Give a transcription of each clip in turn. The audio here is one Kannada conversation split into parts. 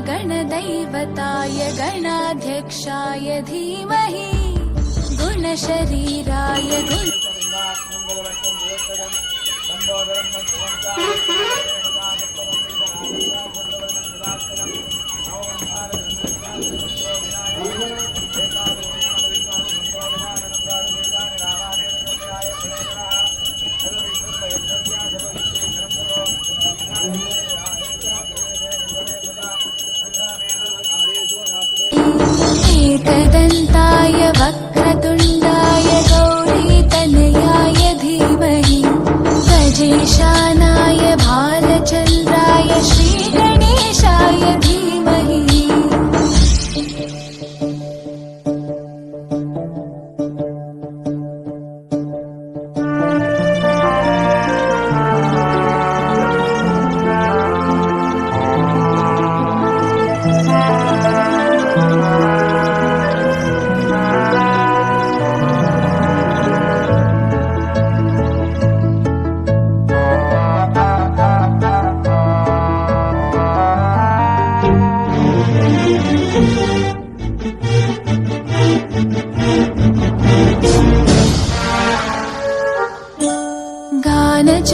गुणदैवताय गणाध्यक्षाय धीमहि गुणशरीराय गुण एकदन्ताय वक्रतुण्डाय गौरीतनयाय धीमहि गजेशानाय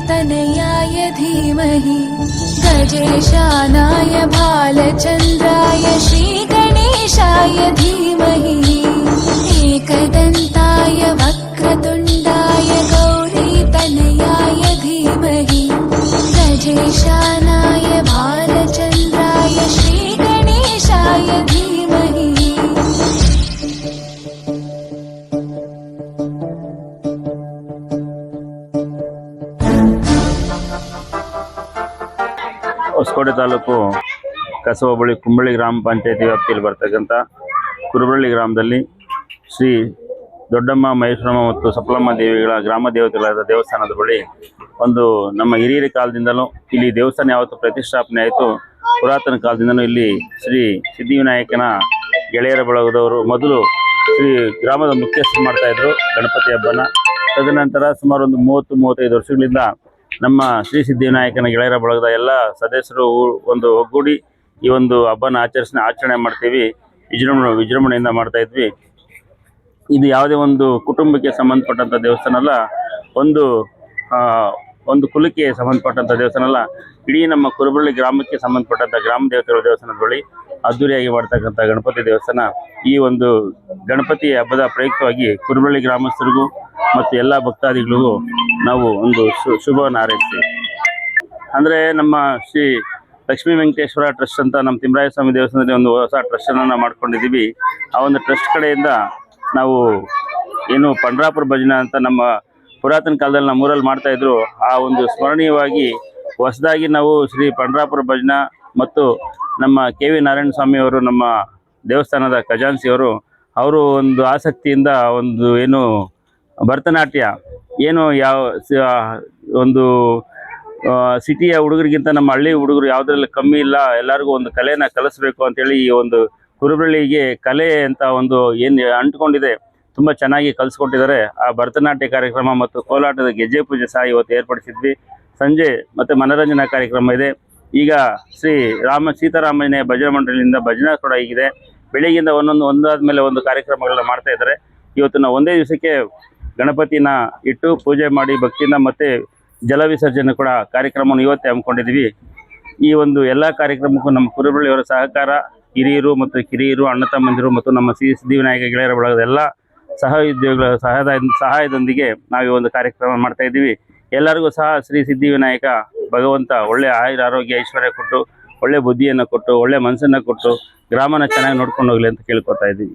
तनयाय धीमहि। गजेशानाय बालचन्द्राय श्री ಹೊಸಕೋಟೆ ತಾಲೂಕು ಕಸಬ ಬಳಿ ಕುಂಬಳಿ ಗ್ರಾಮ ಪಂಚಾಯತಿ ವ್ಯಾಪ್ತಿಯಲ್ಲಿ ಬರ್ತಕ್ಕಂಥ ಕುರುಬಳ್ಳಿ ಗ್ರಾಮದಲ್ಲಿ ಶ್ರೀ ದೊಡ್ಡಮ್ಮ ಮಹೇಶ್ವರಮ್ಮ ಮತ್ತು ಸಪ್ಲಮ್ಮ ದೇವಿಗಳ ಗ್ರಾಮ ದೇವತೆಗಳಾದ ದೇವಸ್ಥಾನದ ಬಳಿ ಒಂದು ನಮ್ಮ ಹಿರಿಯರ ಕಾಲದಿಂದಲೂ ಇಲ್ಲಿ ದೇವಸ್ಥಾನ ಯಾವತ್ತು ಪ್ರತಿಷ್ಠಾಪನೆ ಆಯಿತು. ಪುರಾತನ ಕಾಲದಿಂದಲೂ ಇಲ್ಲಿ ಶ್ರೀ ಸಿದ್ಧಿವಿನಾಯಕನ ಗೆಳೆಯರ ಬಳಗದವರು ಮೊದಲು ಶ್ರೀ ಗ್ರಾಮದ ಮುಖ್ಯಸ್ಥರು ಮಾಡ್ತಾಯಿದ್ರು ಗಣಪತಿ ಹಬ್ಬನ. ತದನಂತರ ಸುಮಾರು ಒಂದು ಮೂವತ್ತು, ಮೂವತ್ತೈದು ವರ್ಷಗಳಿಂದ ನಮ್ಮ ಶ್ರೀ ಸಿದ್ಧಿವಿನಾಯಕನ ಗೆಳೆಯರ ಬಳಗದ ಎಲ್ಲ ಸದಸ್ಯರು ಒಂದು ಒಗ್ಗೂಡಿ ಈ ಒಂದು ಹಬ್ಬನ ಆಚರಿಸಿ ಆಚರಣೆ ಮಾಡ್ತೀವಿ. ವಿಜೃಂಭಣ, ವಿಜೃಂಭಣೆಯಿಂದ ಮಾಡ್ತಾ ಇದ್ವಿ. ಇದು ಯಾವುದೇ ಒಂದು ಕುಟುಂಬಕ್ಕೆ ಸಂಬಂಧಪಟ್ಟಂಥ ದೇವಸ್ಥಾನ ಅಲ್ಲ ಒಂದು ಒಂದು ಕುಲಕ್ಕೆ ಸಂಬಂಧಪಟ್ಟಂಥ ದೇವಸ್ಥಾನ ಅಲ್ಲ ಇಡೀ ನಮ್ಮ ಕುರುಬಳ್ಳಿ ಗ್ರಾಮಕ್ಕೆ ಸಂಬಂಧಪಟ್ಟಂಥ ಗ್ರಾಮ ದೇವತೆಗಳ ದೇವಸ್ಥಾನದ ಬಳಿ ಅದ್ದೂರಿಯಾಗಿ ಮಾಡ್ತಕ್ಕಂಥ ಗಣಪತಿ ದೇವಸ್ಥಾನ. ಈ ಒಂದು ಗಣಪತಿ ಹಬ್ಬದ ಪ್ರಯುಕ್ತವಾಗಿ ಕುರುಬಳ್ಳಿ ಗ್ರಾಮಸ್ಥರಿಗೂ ಮತ್ತು ಎಲ್ಲ ಭಕ್ತಾದಿಗಳಿಗೂ ನಾವು ಒಂದು ಶುಭವನ್ನು ಹಾರೈಸ್ತೀವಿ. ಅಂದರೆ ನಮ್ಮ ಶ್ರೀ ಲಕ್ಷ್ಮೀ ವೆಂಕಟೇಶ್ವರ ಟ್ರಸ್ಟ್ ಅಂತ ನಮ್ಮ ತಿಮ್ಮರಾಯ ಸ್ವಾಮಿ ದೇವಸ್ಥಾನದಲ್ಲಿ ಒಂದು ಹೊಸ ಟ್ರಸ್ಟನ್ನು ಮಾಡ್ಕೊಂಡಿದ್ದೀವಿ. ಆ ಒಂದು ಟ್ರಸ್ಟ್ ಕಡೆಯಿಂದ ನಾವು ಏನು ಪಂಡ್ರಾಪುರ ಭಜನಾ ಅಂತ ನಮ್ಮ ಪುರಾತನ ಕಾಲದಲ್ಲಿ ನಮ್ಮ ಊರಲ್ಲಿ ಮಾಡ್ತಾ ಇದ್ರು, ಆ ಒಂದು ಸ್ಮರಣೀಯವಾಗಿ ಹೊಸದಾಗಿ ನಾವು ಶ್ರೀ ಪಂಡ್ರಾಪುರ ಭಜನ ಮತ್ತು ನಮ್ಮ ಕೆ ವಿ ನಾರಾಯಣ ಸ್ವಾಮಿ ಅವರು ನಮ್ಮ ದೇವಸ್ಥಾನದ ಖಜಾನ್ಸಿಯವರು ಅವರು ಒಂದು ಆಸಕ್ತಿಯಿಂದ ಒಂದು ಏನು ಭರತನಾಟ್ಯ. ಏನು ಯಾವ ಒಂದು ಸಿಟಿಯ ಹುಡುಗರಿಗಿಂತ ನಮ್ಮ ಹಳ್ಳಿ ಹುಡುಗರು ಯಾವುದ್ರಲ್ಲಿ ಕಮ್ಮಿ ಇಲ್ಲ, ಎಲ್ಲರಿಗೂ ಒಂದು ಕಲೆನ ಕಲಿಸ್ಬೇಕು ಅಂತೇಳಿ ಈ ಒಂದು ಕುರುಬಳ್ಳಿಗೆ ಕಲೆ ಅಂತ ಒಂದು ಏನು ಅಂಟ್ಕೊಂಡಿದೆ, ತುಂಬ ಚೆನ್ನಾಗಿ ಕಲಿಸ್ಕೊಟ್ಟಿದ್ದಾರೆ. ಆ ಭರತನಾಟ್ಯ ಕಾರ್ಯಕ್ರಮ ಮತ್ತು ಕೋಲಾಟದ ಗೆಜ್ಜೆ ಪೂಜೆ ಸಹ ಇವತ್ತು ಏರ್ಪಡಿಸಿದ್ವಿ. ಸಂಜೆ ಮತ್ತು ಮನೋರಂಜನಾ ಕಾರ್ಯಕ್ರಮ ಇದೆ. ಈಗ ಶ್ರೀ ರಾಮ ಸೀತಾರಾಮಯ್ಯ ಭಜನಾ ಮಂಡಳಿಯಿಂದ ಭಜನಾ ಕೂಡ ಈಗಿದೆ ಬೆಳಿಗ್ಗೆಯಿಂದ ಒಂದೊಂದು ಒಂದಾದ ಮೇಲೆ ಒಂದು ಕಾರ್ಯಕ್ರಮಗಳನ್ನ ಮಾಡ್ತಾ ಇದ್ದಾರೆ. ಇವತ್ತು ನಾವು ಒಂದೇ ದಿವಸಕ್ಕೆ ಗಣಪತಿನ ಇಟ್ಟು ಪೂಜೆ ಮಾಡಿ ಭಕ್ತಿಯಿಂದ ಮತ್ತೆ ಜಲ ವಿಸರ್ಜನೆ ಕೂಡ ಕಾರ್ಯಕ್ರಮವನ್ನು ಇವತ್ತೇ ಹಮ್ಮಿಕೊಂಡಿದ್ದೀವಿ. ಈ ಒಂದು ಎಲ್ಲ ಕಾರ್ಯಕ್ರಮಕ್ಕೂ ನಮ್ಮ ಕುರುಬಳ್ಳಿಯವರ ಸಹಕಾರ, ಹಿರಿಯರು ಮತ್ತು ಕಿರಿಯರು, ಅಣ್ಣ ತಮ್ಮಂದಿರು ಮತ್ತು ನಮ್ಮ ಸಿ ಸಿದ್ಧಿವಿನಾಯಕ ಗೆಳೆಯರ ಬಳಗದ ಎಲ್ಲ ಸಹೋದ್ಯೋಗಿಗಳ ಸಹದ ಸಹಾಯದೊಂದಿಗೆ ನಾವು ಈ ಒಂದು ಕಾರ್ಯಕ್ರಮ ಮಾಡ್ತಾ ಇದ್ದೀವಿ. ಎಲ್ಲರಿಗೂ ಸಹ ಶ್ರೀ ಸಿದ್ಧಿವಿನಾಯಕ ಭಗವಂತ ಒಳ್ಳೆ ಆಯುರ ಆರೋಗ್ಯ ಐಶ್ವರ್ಯ ಕೊಟ್ಟು, ಒಳ್ಳೆ ಬುದ್ಧಿಯನ್ನು ಕೊಟ್ಟು, ಒಳ್ಳೆ ಮನಸ್ಸನ್ನು ಕೊಟ್ಟು, ಗ್ರಾಮನ ಚೆನ್ನಾಗಿ ನೋಡ್ಕೊಂಡು ಹೋಗಲಿ ಅಂತ ಕೇಳ್ಕೊತಾ ಇದ್ದೀವಿ.